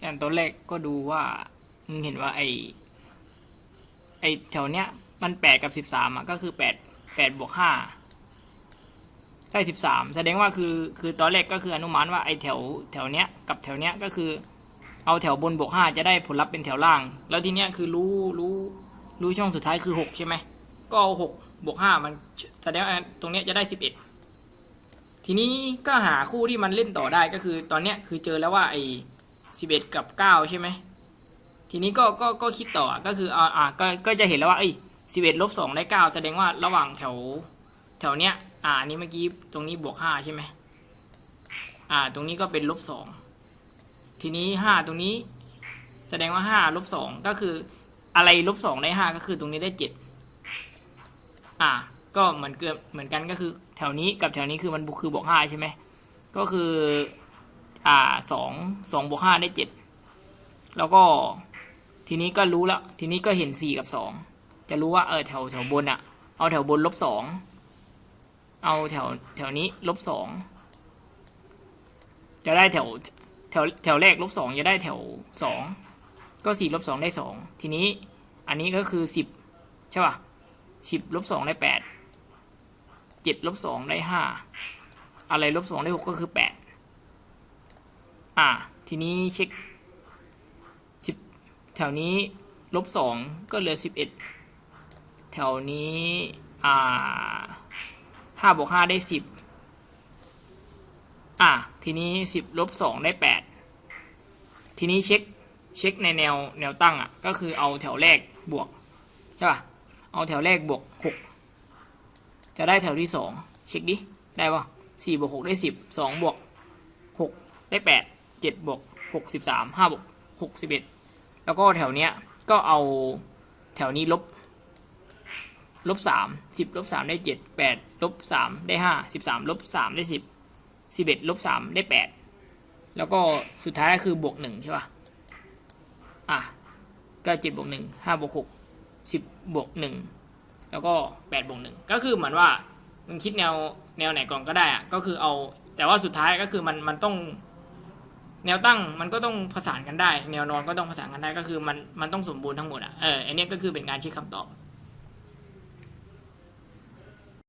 อย่างตัวแรกก็ดูว่ามึงเห็นว่าไอไอแถวเนี้ย มันแปดกับสิบสามอะก็คือแปดแปดบวกห้าได้สิบสามแสดงว่าคือคือตอนแรกก็คืออนุมานว่าไอแถวแถวเนี้ยกับแถวเนี้ยก็คือ เอาแถวบนบวกห้าจะได้ผลลัพธ์เป็นแถวล่าง แล้วทีเนี้ยคือรู้รู้รู้ช่องสุดท้ายคือหกใช่ไหมก็เอาหกบวกห้ามันแสดงว่าตรงเนี้ยจะได้สิบเอ็ดทีนี้ก็หาคู่ที่มันเล่นต่อได้ก็คือตอนเนี้ยคือเจอแล้วว่าไอ สิบเอ็ดกับเก้าใช่ไหมทีนี้ก็ก็ก็คิดต่อก็คืออ่าอ่าก็ก็จะเห็นแล้วว่าเอ้สิบเอ็ดลบสองได้เก้าแสดงว่าระหว่างแถวแถวเนี้ยอ่าอันนี้เมื่อกี้ตรงนี้บวกห้าใช่ไหมอ่าตรงนี้ก็เป็นลบสองทีนี้ห้าตรงนี้แสดงว่าห้าลบสองก็คืออะไรลบสองได้ห้าก็คือตรงนี้ได้เจ็ดอ่าก็เหมือนเกือบเหมือนกันก็คือแถวนี้กับแถวนี้คือมันบวกคือบวกห้าใช่ไหมก็คือ อ่าสองสองบวกห้าได้เจ็ดแล้วก็ทีนี้ก็รู้แล้วทีนี้ก็เห็นสี่กับสองจะรู้ว่าเออแถวแถวบนอะเอาแถวบนลบสองเอาแถวแถวนี้ลบสองจะได้แถวแถวแถวแรกลบสองจะได้แถวสองก็สี่ลบสองได้สองทีนี้อันนี้ก็คือสิบใช่ป่ะสิบลบสองได้แปดเจ็ดลบสองได้ห้าอะไรลบสองได้หกก็คือแปด อ่า ทีนี้เช็คสิบแถวนี้ลบสองก็เหลือสิบเอ็ดแถวนี้ อ่าห้าบวกห้าได้สิบอ่า ทีนี้สิบลบสองได้แปดทีนี้เช็คเช็คในแนวแนวตั้งอะ ก็คือเอาแถวแรกบวกใช่ป่ะ เอาแถวแรกบวกหกจะได้แถวที่สองเช็คดิ ได้ป่ะสี่บวกหกได้สิบสองบวกหกได้แปด เจ็ดบวกหกสิบสามห้าบวกหกสิบเอ็ดแล้วก็แถวเนี้ยก็เอาแถวนี้ลบลบสามสิบลบสามได้เจ็ดแปดลบสามได้ห้าสิบสามลบสามได้สิบสิบเอ็ดลบสามได้แปดแล้วก็สุดท้ายคือบวกหนึ่งใช่ป่ะอะก็เจ็ดบวกหนึ่งห้าบวกหกสิบบวกหนึ่งแล้วก็แปดบวกหนึ่งก็คือเหมือนว่ามึงคิดแนวแนวไหนก่อนก็ได้อะก็คือเอาแต่ว่าสุดท้ายก็คือมันมันต้อง แนวตั้งมันก็ต้องผสานกันได้ แนวนอนก็ต้องผสานกันได้ก็คือมันมันต้องสมบูรณ์ทั้งหมดอะเอออันนี้ก็คือเป็นการเช็คคำตอบ